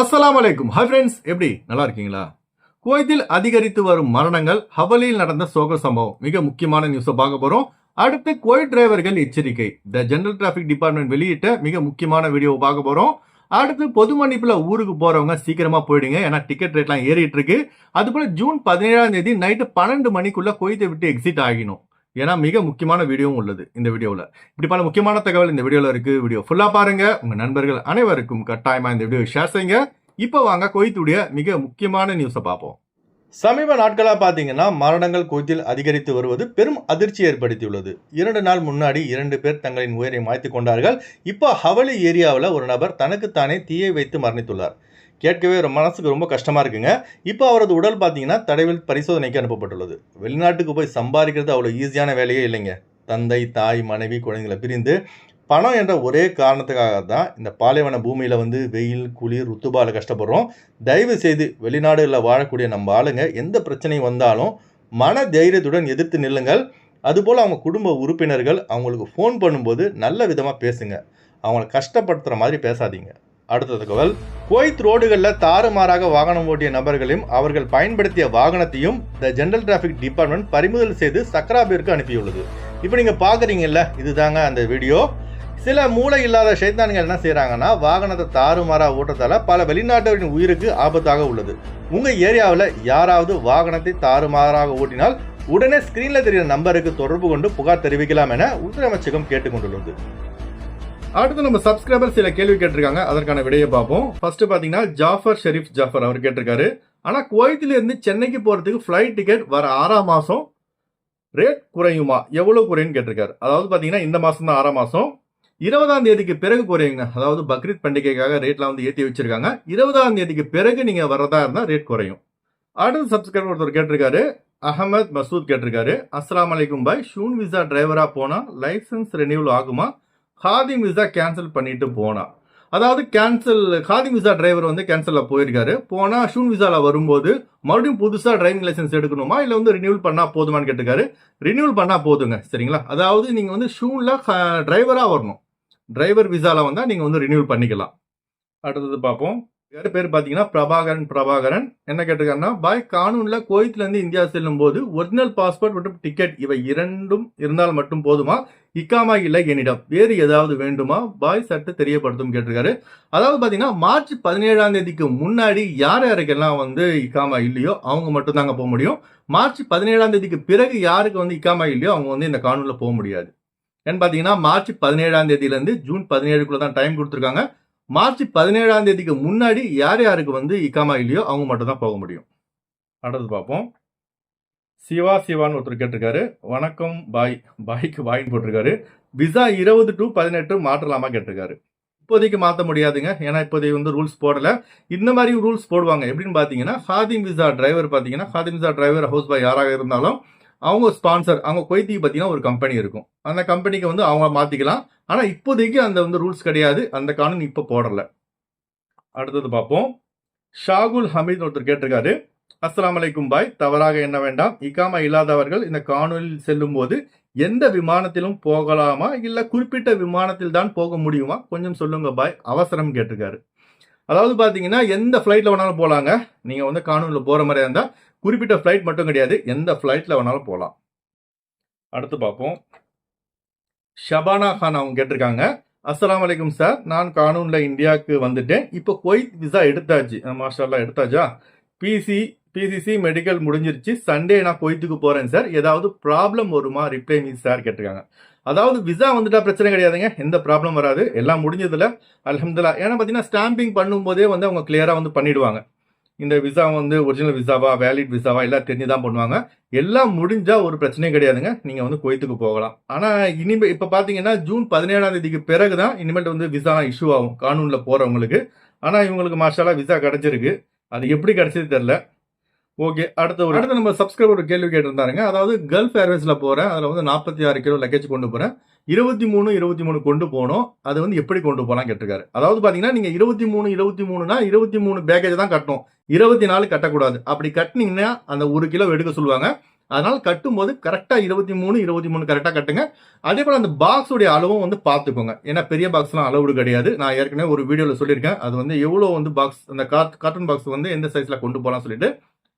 அஸ்லாம் வலைக்கும் hi friends எப்படி? நல்லா இருக்கீங்களா? குவைத்தில் அதிகரித்து வரும் மரணங்கள் ஹவலியில் நடந்த சோக சம்பவம். மிக முக்கியமான நியூஸை பார்க்க போறோம். அடுத்து குவைத் டிரைவர்கள் எச்சரிக்கை. த ஜெனரல் டிராஃபிக் டிபார்ட்மெண்ட் வெளியிட்ட மிக முக்கியமான வீடியோவை பார்க்க போறோம். அடுத்து பொது மன்னிப்புல ஊருக்கு போறவங்க சீக்கிரமா போயிடுங்க. ஏன்னா டிக்கெட் ரேட்லாம் ஏறிட்டு இருக்கு. அது போல ஜூன் பதினேழாம் தேதி நைட்டு பன்னெண்டு மணிக்குள்ள குவைத்தை விட்டு எக்ஸிட் ஆகிடும் ஏன்னா மிக முக்கியமான வீடியோவும் உள்ளது இந்த வீடியோவில் இப்படி பல முக்கியமான தகவல் இந்த வீடியோவில் இருக்குது வீடியோ ஃபுல்லாக பாருங்கள் உங்கள் நண்பர்கள் அனைவருக்கும் கட்டாயமாக இந்த வீடியோ ஷேர் செய்யுங்க. இப்போ வாங்க கொய்த்துடைய மிக முக்கியமான நியூஸை பார்ப்போம். சமீப நாட்களாக பார்த்தீங்கன்னா மரணங்கள் குவைத்தில் அதிகரித்து வருவது பெரும் அதிர்ச்சி ஏற்படுத்தியுள்ளது. இரண்டு நாள் முன்னாடி இரண்டு பேர் தங்களின் உயிரை மாய்த்து கொண்டார்கள். இப்போ ஹவலி ஏரியாவில் ஒரு நபர் தனக்குத்தானே தீயை வைத்து மரணித்துள்ளார். கேட்கவே ரொம்ப மனசுக்கு ரொம்ப கஷ்டமாக இருக்குங்க. இப்போ அவரது உடல் பார்த்தீங்கன்னா தடவில் பரிசோதனைக்கு அனுப்பப்பட்டுள்ளது. வெளிநாட்டுக்கு போய் சம்பாதிக்கிறது அவ்வளோ ஈஸியான வேலையே இல்லைங்க. தந்தை தாய் மனைவி குழந்தைங்களை பிரிந்து பணம் என்ற ஒரே காரணத்துக்காக தான் இந்த பாலைவன பூமியில் வந்து வெயில் குளிர் ருத்துபால கஷ்டப்படுறோம். தயவு செய்து வெளிநாடுகளில் வாழக்கூடிய நம்ம ஆளுங்க எந்த பிரச்சனையும் வந்தாலும் மன தைரியத்துடன் எதிர்த்து நில்லுங்கள். அதுபோல் அவங்க குடும்ப உறுப்பினர்கள் அவங்களுக்கு ஃபோன் பண்ணும்போது நல்ல விதமாக பேசுங்க. அவங்கள கஷ்டப்படுத்துகிற மாதிரி பேசாதீங்க. அடுத்த தகவல் குவைத் ரோடுகளில் தாறுமாறாக வாகனம் ஓட்டிய நபர்களையும் அவர்கள் பயன்படுத்திய வாகனத்தையும் த ஜென்ரல் டிராஃபிக் டிபார்ட்மெண்ட் பறிமுதல் செய்து சக்ராபிற்கு அனுப்பியுள்ளது. இப்போ நீங்கள் பார்க்குறீங்கல்ல இதுதாங்க அந்த வீடியோ. சில மூளை இல்லாத சைத்தான்கள் என்ன செய்கிறாங்கன்னா வாகனத்தை தாறுமாறாக ஓட்டத்தால் பல வெளிநாட்டவரின் உயிருக்கு ஆபத்தாக உள்ளது. உங்கள் ஏரியாவில் யாராவது வாகனத்தை தாறுமாறாக ஓட்டினால் உடனே ஸ்க்ரீனில் தெரிகிற நம்பருக்கு தொடர்பு கொண்டு புகார் தெரிவிக்கலாம் என உள்துறை அமைச்சகம் கேட்டுக்கொண்டுள்ளது. அடுத்து நம்ம சப்ஸ்கிரைபர் சில கேள்வி கேட்டிருக்காங்க. அதற்கான விடையை பார்ப்போம். ஃபர்ஸ்ட் பாத்தீங்கன்னா ஜாஃபர் ஷெரீப் ஜாஃபர் அவர் கேட்டிருக்காரு. ஆனா குவைத்தில இருந்து சென்னைக்கு போறதுக்கு ஃபிளைட் டிக்கெட் வர ஆறாம் மாசம் ரேட் குறையுமா? எவ்வளவு குறையும்னு கேட்டிருக்காரு. அதாவது பாத்தீங்கன்னா இந்த மாசம் தான் ஆறாம் மாசம். இருபதாம் தேதிக்கு பிறகு குறையுங்க. அதாவது பக்ரீத் பண்டிகைக்காக ரேட்லாம் வந்து ஏற்றி வச்சிருக்காங்க. இருபதாம் தேதிக்கு பிறகு நீங்க வர்றதா இருந்தால் ரேட் குறையும். அடுத்து சப்ஸ்கிரைபர் ஒருத்தர் கேட்டிருக்காரு. அகமத் மசூத் கேட்டிருக்காரு. அஸ்லாம் அலைக்கும் பாய். ஷூன் விசா டிரைவரா போனா லைசன்ஸ் ரெனியூவல் ஆகுமா? ஹாதிம் விசா கேன்சல் பண்ணிட்டு போனா. அதாவது கேன்சல் ஹாதிம் விசா டிரைவர் வந்து கேன்சலில் போயிருக்காரு. போனால் ஷூன் விசாவில் வரும்போது மறுபடியும் புதுசாக டிரைவிங் லைசன்ஸ் எடுக்கணுமா? இல்லை வந்து ரினியூவல் பண்ணால் போதுமான்னு கேட்டிருக்காரு. ரினியூவல் பண்ணால் போதுங்க சரிங்களா? அதாவது நீங்கள் வந்து ஷூனில் டிரைவராக வரணும். டிரைவர் விசாவில் வந்தால் நீங்கள் வந்து ரினியூவல் பண்ணிக்கலாம். அடுத்தது பார்ப்போம். பேர் பார்த்தீங்கன்னா பிரபாகரன் பிரபாகரன். என்ன கேட்டிருக்காருன்னா பாய் கானூனில் கோயத்துலேருந்து இந்தியா செல்லும் போது ஒரிஜினல் பாஸ்போர்ட் மற்றும் டிக்கெட் இவை இரண்டும் இருந்தால் மட்டும் போதுமா? இக்காமா இல்லை என்னிடம். வேறு ஏதாவது வேண்டுமா? பாய் சட்டு தெரியப்படுத்தும் கேட்டிருக்காரு. அதாவது பார்த்தீங்கன்னா மார்ச் பதினேழாம் தேதிக்கு முன்னாடி யார் யாருக்கெல்லாம் வந்து இக்காமா இல்லையோ அவங்க மட்டும்தாங்க போக முடியும். மார்ச் பதினேழாம் தேதிக்கு பிறகு யாருக்கு வந்து இக்காமா இல்லையோ அவங்க வந்து இந்த கானூனில் போக முடியாது. ஏன்னு பார்த்தீங்கன்னா மார்ச் பதினேழாம் தேதியிலேருந்து ஜூன் பதினேழுக்குள்ள தான் டைம் கொடுத்துருக்காங்க. மார்ச் பதினேழாம் தேதிக்கு முன்னாடி யார் யாருக்கு வந்து இக்காமா இல்லையோ அவங்க மட்டும் தான் போக முடியும். அடுத்து பார்ப்போம். சிவா சிவான்னு ஒருத்தர் கேட்டிருக்காரு. வணக்கம் பாய். பாய்க்கு பாய்னு போட்டிருக்காரு. விசா இருபது டு பதினெட்டு மாற்றலாமா கேட்டிருக்காரு. இப்போதைக்கு மாற்ற முடியாதுங்க. ஏன்னா இப்போதைக்கு வந்து ரூல்ஸ் போடலை. இந்த மாதிரி ரூல்ஸ் போடுவாங்க. எப்படின்னு பார்த்தீங்கன்னா ஹாதிம் விசா டிரைவர் பார்த்தீங்கன்னா ஹாதிம் விசா டிரைவர் ஹவுஸ் பாய் யாராக இருந்தாலும் அவங்க ஸ்பான்சர் அவங்க குவைத்திக்கு பார்த்தீங்கன்னா ஒரு கம்பெனி இருக்கும். அந்த கம்பெனிக்கு வந்து அவங்க மாற்றிக்கலாம் ஆனால் இப்போதைக்கு அந்த வந்து ரூல்ஸ் கிடையாது. அந்த கானூன் இப்போ போடல. அடுத்தது பார்ப்போம். ஷாகுல் ஹமீத் ஒருத்தர் கேட்டிருக்காரு. அஸ்லாம் அலைக்கும் பாய். தவறாக என்ன வேண்டாம். இக்காமா இல்லாதவர்கள் இந்த காணொலியில் செல்லும் போது எந்த விமானத்திலும் போகலாமா? இல்லை குறிப்பிட்ட விமானத்தில் தான் போக முடியுமா? கொஞ்சம் சொல்லுங்க பாய். அவசரம் கேட்டிருக்காரு. அதாவது பார்த்தீங்கன்னா எந்த ஃப்ளைட்டில் வேணாலும் போகலாங்க நீங்கள் வந்து காணொலியில் போகிற மாதிரியா இருந்தால் குறிப்பிட்ட ஃப்ளைட் மட்டும் கிடையாது. எந்த ஃப்ளைட்டில் வேணாலும் போகலாம் அடுத்து பார்ப்போம். ஷபானா ஹான் அவங்க கேட்டிருக்காங்க. அஸ்லாம் வலைக்கும் சார் நான் கானூனில் இந்தியாவுக்கு வந்துட்டேன். இப்போ குவைத் விசா எடுத்தாச்சு. மாஸ்டர்லாம் எடுத்தாச்சா? பிசி பிசிசி மெடிக்கல் முடிஞ்சிருச்சு. சண்டே நான் குவைத்துக்கு போகிறேன் சார் ஏதாவது ப்ராப்ளம் வருமா? ரிப்ளை மீ சார் கேட்டிருக்காங்க. அதாவது விசா வந்துட்டா பிரச்சனை கிடையாதுங்க. எந்த ப்ராப்ளம் வராது. எல்லாம் முடிஞ்சதில் அலமதுல்லா ஏன்னா பார்த்தீங்கன்னா ஸ்டாம்பிங் பண்ணும்போதே வந்து அவங்க கிளியராக வந்து பண்ணிடுவாங்க. இந்த விசா வந்து ஒரிஜினல் விசாவா வேலிட் விசாவா எல்லாம் தெரிஞ்சு தான் பண்ணுவாங்க. எல்லாம் முடிஞ்சால் ஒரு பிரச்சனையும் கிடையாதுங்க. நீங்கள் வந்து குவைத்துக்கு போகலாம். ஆனால் இனிமே இப்போ பார்த்தீங்கன்னா ஜூன் பதினேழாம் தேதிக்கு பிறகுதான் இனிமேல் வந்து விசா இஷ்யூ ஆகும் கானூனில் போகிறவங்களுக்கு ஆனால் இவங்களுக்கு மார்ஷலாக விசா கிடச்சிருக்கு. அது எப்படி கிடச்சது தெரில ஓகே அடுத்த ஒரு அடுத்து நம்ம சப்ஸ்கிரைபர் ஒரு கேள்வி கேட்டிருந்தாருங்க. அதாவது கல்ஃப் ஏர்வேஸில் போகிறேன் அதில் வந்து நாற்பத்தி ஆறு கிலோ லக்கேஜ் கொண்டு போகிறேன் இருபத்தி மூணு இருபத்தி மூணு கொண்டு போகணும் அது வந்து எப்படி கொண்டு போகலாம் கேட்டிருக்காரு. அதாவது பார்த்தீங்கன்னா நீங்கள் இருபத்தி மூணு இருபத்தி மூணுனா இருபத்தி மூணு பேக்கேஜ் தான் கட்டணும். இருபத்தி நாலு கட்டக்கூடாது. அப்படி கட்டினீங்கன்னா அந்த ஒரு கிலோ எடுக்க சொல்லுவாங்க. அதனால் கட்டும்போது கரெக்டாக இருபத்தி மூணு இருபத்தி மூணு கரெக்டாக கட்டுங்க. அதே போல் அந்த பாக்ஸுடைய அளவும் வந்து பார்த்துக்கோங்க. ஏன்னா பெரிய பாக்ஸ்லாம் அளவுடு கிடையாது. நான் ஏற்கனவே ஒரு வீடியோவில் சொல்லியிருக்கேன். அது வந்து எவ்வளோ வந்து பாக்ஸ் அந்த கார்ட்டூன் பாக்ஸ் வந்து எந்த சைஸில் கொண்டு போகலாம் சொல்லிட்டு.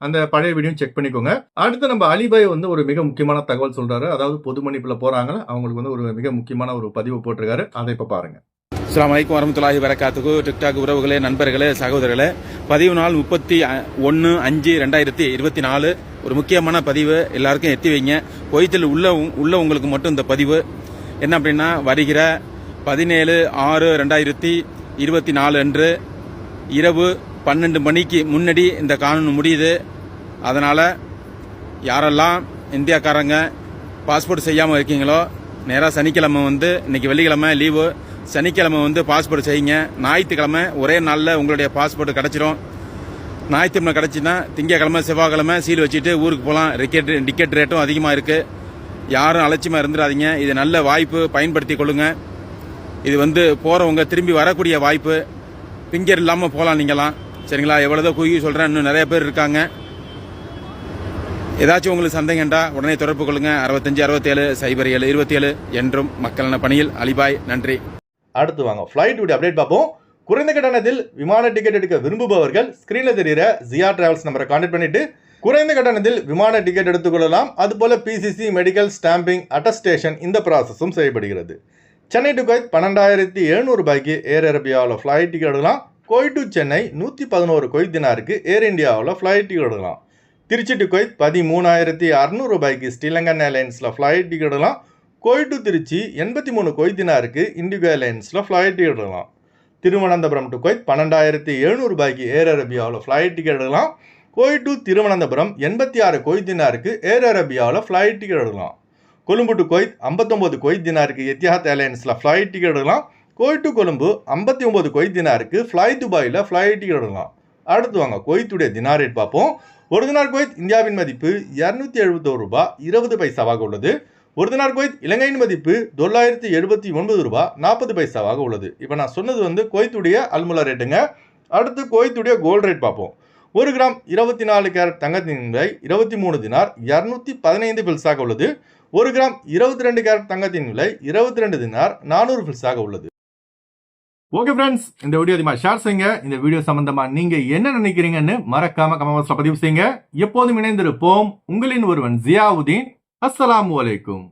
அந்த பழைய வீடியோ செக் பண்ணிக்கோங்க. அடுத்து நம்ம அலிபாய் வந்து ஒரு மிக முக்கியமான தகவல் சொல்றாரு. அதாவது பொது மன்னிப்புல போறாங்க அவங்களுக்கு வந்து ஒரு மிக முக்கியமான ஒரு பதிவு போட்டிருக்காரு. அதை இப்ப பாருங்க. அஸ்லாம் வலைக்கம் வரமத்துல்லாஹி வரகாத்துக்கு டிக்டாக் உறவுகளே நண்பர்களே சகோதரர்களே பதிவு நாள் முப்பத்தி ஒன்று அஞ்சு ரெண்டாயிரத்தி இருபத்தி நாலு. ஒரு முக்கியமான பதிவு. எல்லாருக்கும் எத்தி வைங்க. கோயத்தில் உள்ள உள்ள உங்களுக்கு மட்டும் இந்த பதிவு. என்ன அப்படின்னா வருகிற பதினேழு ஆறு ரெண்டாயிரத்தி இருபத்தி நாலு அன்று இரவு பன்னெண்டு மணிக்கு முன்னாடி இந்த காணொலி முடியுது. அதனால் யாரெல்லாம் இந்தியாக்காரங்க பாஸ்போர்ட் செய்யாமல் இருக்கீங்களோ நேராக சனிக்கிழமை வந்து இன்னைக்கு வெள்ளிக்கிழமை லீவு சனிக்கிழமை வந்து பாஸ்போர்ட் செய்யுங்க. ஞாயிற்றுக்கிழமை ஒரே நாளில் உங்களுடைய பாஸ்போர்ட் கிடச்சிரும். ஞாயிற்றுக்கிழமை கிடச்சின்னா திங்கக்கிழமை செவ்வாய்க்கிழமை சீல் வச்சுட்டு ஊருக்கு போகலாம் டிக்கெட் டிக்கெட் ரேட்டும் அதிகமாக இருக்குது யாரும் அலட்சியமாக இருந்துடாதீங்க. இது நல்ல வாய்ப்பு. பயன்படுத்தி கொள்ளுங்கள் இது வந்து போகிறவங்க திரும்பி வரக்கூடிய வாய்ப்பு. பிங்கர் இல்லாமல் போகலாம் நீங்களாம் சரிங்களா? எவ்வளோதோ குறுகி சொல்கிறேன் இன்னும் நிறைய பேர் இருக்காங்க. ஏதாச்சும் உங்களுக்கு சந்தேகம்டா உடனே தொடர்பு கொள்ளுங்க. அறுபத்தஞ்சு அறுபத்தேழு சைபர் ஏழு இருபத்தி ஏழு என்றும் மக்கள் பணியில். அலிபாய் நன்றி. அடுத்து வாங்க. ஃப்ளைட் விட அப்டேட் பார்ப்போம். குறைந்த கட்டணத்தில் விமான டிக்கெட் எடுக்க விரும்புபவர்கள் ஸ்க்ரீனில் தெரிகிற ஜியா டிராவல்ஸ் நம்பரை கான்டாக்ட் பண்ணிட்டு குறைந்த கட்டணத்தில் விமான டிக்கெட் எடுத்துக்கொள்ளலாம் அதுபோல பிசிசி மெடிக்கல் ஸ்டாம்பிங் அட்டஸ்டேஷன் இந்த ப்ராசஸும் செய்யப்படுகிறது சென்னை டு கோயத் பன்னெண்டாயிரத்தி எழுநூறு ரூபாய்க்கு ஏர் அரேபியாவில் ஃப்ளைட் டிக்கெட் எடுக்கலாம். கோய் டு சென்னை நூற்றி பதினோரு கொய்த் தினாருக்கு ஏர் இந்தியாவில் ஃப்ளைட் டிக்கெட் எடுக்கலாம். திருச்சி டு கொய்த் பதிமூணாயிரத்தி அறநூறு ரூபாய்க்கு ஸ்ரீலங்கன் ஏர்லைன்ஸில் ஃப்ளைட் டிக்கெட் எடுக்கலாம். கோய் டு திருச்சி எண்பத்தி மூணு கொய்த் தினாருக்கு இண்டிகோ ஏர்லைன்ஸில் ஃப்ளைட் டிக்கெட் எடுக்கலாம். திருவனந்தபுரம் டு கொய்த் பன்னெண்டாயிரத்தி எழுநூறு ரூபாய்க்கு ஏர் அரேபியாவில் ஃப்ளைட் டிக்கெட் எடுக்கலாம். கோய் டு திருவனந்தபுரம் எண்பத்தி ஆறு கொய்த் தினாருக்கு ஏர் அரேபியாவில் ஃப்ளைட் டிக்கெட் எடுக்கலாம். கொழும்பு டு கொய்த் ஐம்பத்தொம்போது கொய்த் தினாருக்கு எத்தியாத் ஏர்லைன்ஸில் ஃப்ளைட் டிக்கெட் எடுக்கலாம். கோயிட்டு கொழும்பு ஐம்பத்தி ஒம்பது கொய்த் தினாருக்கு ஃப்ளை துபாயில் ஃப்ளை டிக்கெட் எடுக்கலாம் அடுத்து வாங்க கொய்த்துடைய தினார் ரேட் பார்ப்போம். ஒரு தினார் குவைத் இந்தியாவின் மதிப்பு இரநூத்தி எழுபத்தோரு ரூபாய் இருபது பைசாவாக உள்ளது. ஒரு தினார் குவைத் இலங்கையின் மதிப்பு தொள்ளாயிரத்தி எழுபத்தி ஒன்பது ரூபாய் நாற்பது பைசாவாக உள்ளது. இப்போ நான் சொன்னது வந்து குவைத்துடைய அல்முலா ரேட்டுங்க அடுத்து கோய்த்துடைய கோல்டு ரேட் பார்ப்போம். ஒரு கிராம் இருபத்தி நாலு கேரட் தங்கத்தின் விலை இருபத்தி மூணு தினார் இரநூத்தி பதினைந்து பில்ஸாக உள்ளது. ஒரு கிராம் இருபத்தி ரெண்டு கேரட் தங்கத்தின் விலை இருபத்தி ரெண்டு தினார் நானூறு பில்ஸாக உள்ளது. ஓகே ஃப்ரெண்ட்ஸ் இந்த வீடியோ அதிகமாக ஷேர் செய்யுங்க. இந்த வீடியோ சம்பந்தமா நீங்க என்ன நினைக்கிறீங்கன்னு மறக்காம கமெண்ட்ஸ்ல பதிவு செய்யுங்க. எப்போதும் இணைந்திருப்போம். உங்களின் ஒருவன் ஜியாவுதீன். அஸ்ஸலாமு அலைக்கும்.